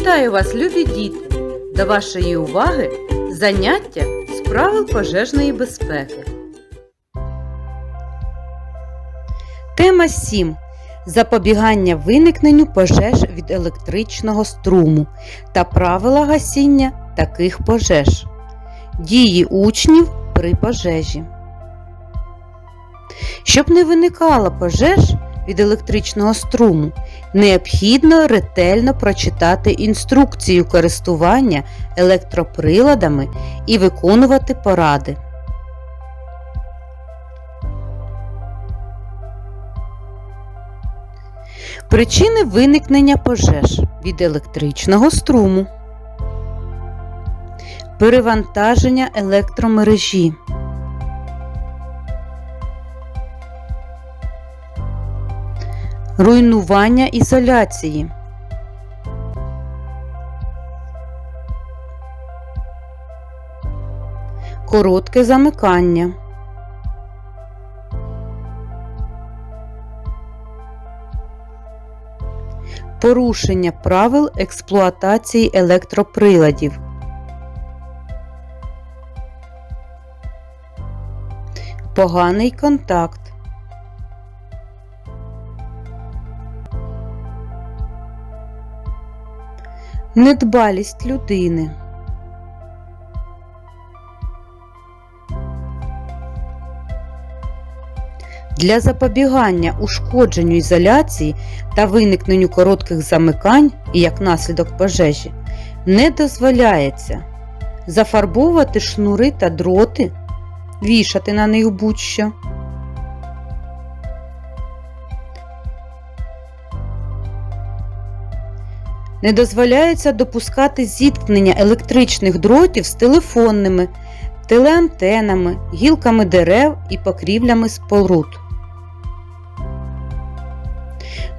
Вітаю вас, любі діти! До вашої уваги заняття з правил пожежної безпеки. Тема 7. Запобігання виникненню пожеж від електричного струму та правила гасіння таких пожеж. Дії учнів при пожежі. Щоб не виникало пожеж від електричного струму, необхідно ретельно прочитати інструкцію користування електроприладами і виконувати поради. Причини виникнення пожеж від електричного струму. Перевантаження електромережі. Руйнування ізоляції. Коротке замикання. Порушення правил експлуатації електроприладів. Поганий контакт. Недбалість людини. Для запобігання ушкодженню ізоляції та виникненню коротких замикань і як наслідок пожежі не дозволяється зафарбовувати шнури та дроти, вішати на них будь-що. Не дозволяється допускати зіткнення електричних дротів з телефонними, телеантенами, гілками дерев і покрівлями споруд.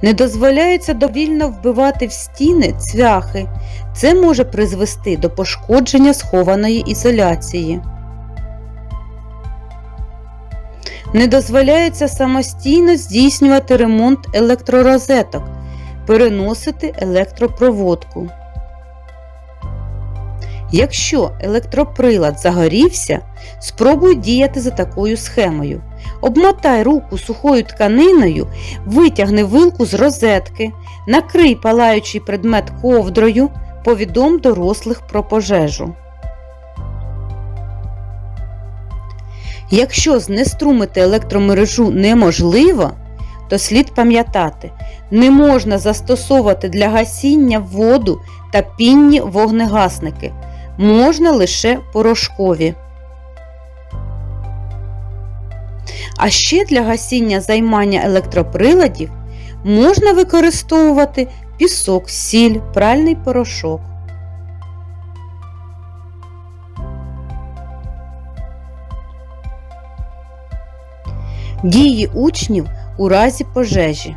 Не дозволяється довільно вбивати в стіни цвяхи. Це може призвести до пошкодження схованої ізоляції. Не дозволяється самостійно здійснювати ремонт електророзеток, переносити електропроводку. Якщо електроприлад загорівся, спробуй діяти за такою схемою. Обмотай руку сухою тканиною, витягни вилку з розетки, накрий палаючий предмет ковдрою, повідом дорослих про пожежу. Якщо знеструмити електромережу неможливо, то слід пам'ятати, не можна застосовувати для гасіння воду та пінні вогнегасники, можна лише порошкові. А ще для гасіння займання електроприладів можна використовувати пісок, сіль, пральний порошок. Дії учнів у разі пожежі.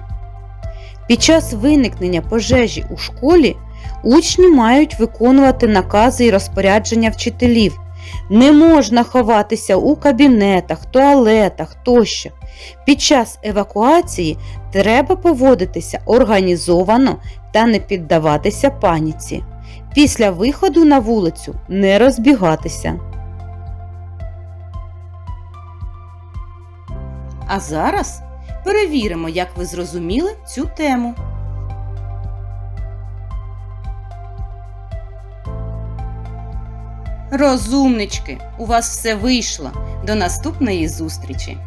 Під час виникнення пожежі у школі учні мають виконувати накази і розпорядження вчителів. Не можна ховатися у кабінетах, туалетах тощо. Під час евакуації треба поводитися організовано та не піддаватися паніці. Після виходу на вулицю не розбігатися. А зараз перевіримо, як ви зрозуміли цю тему. Розумнички, у вас все вийшло. До наступної зустрічі!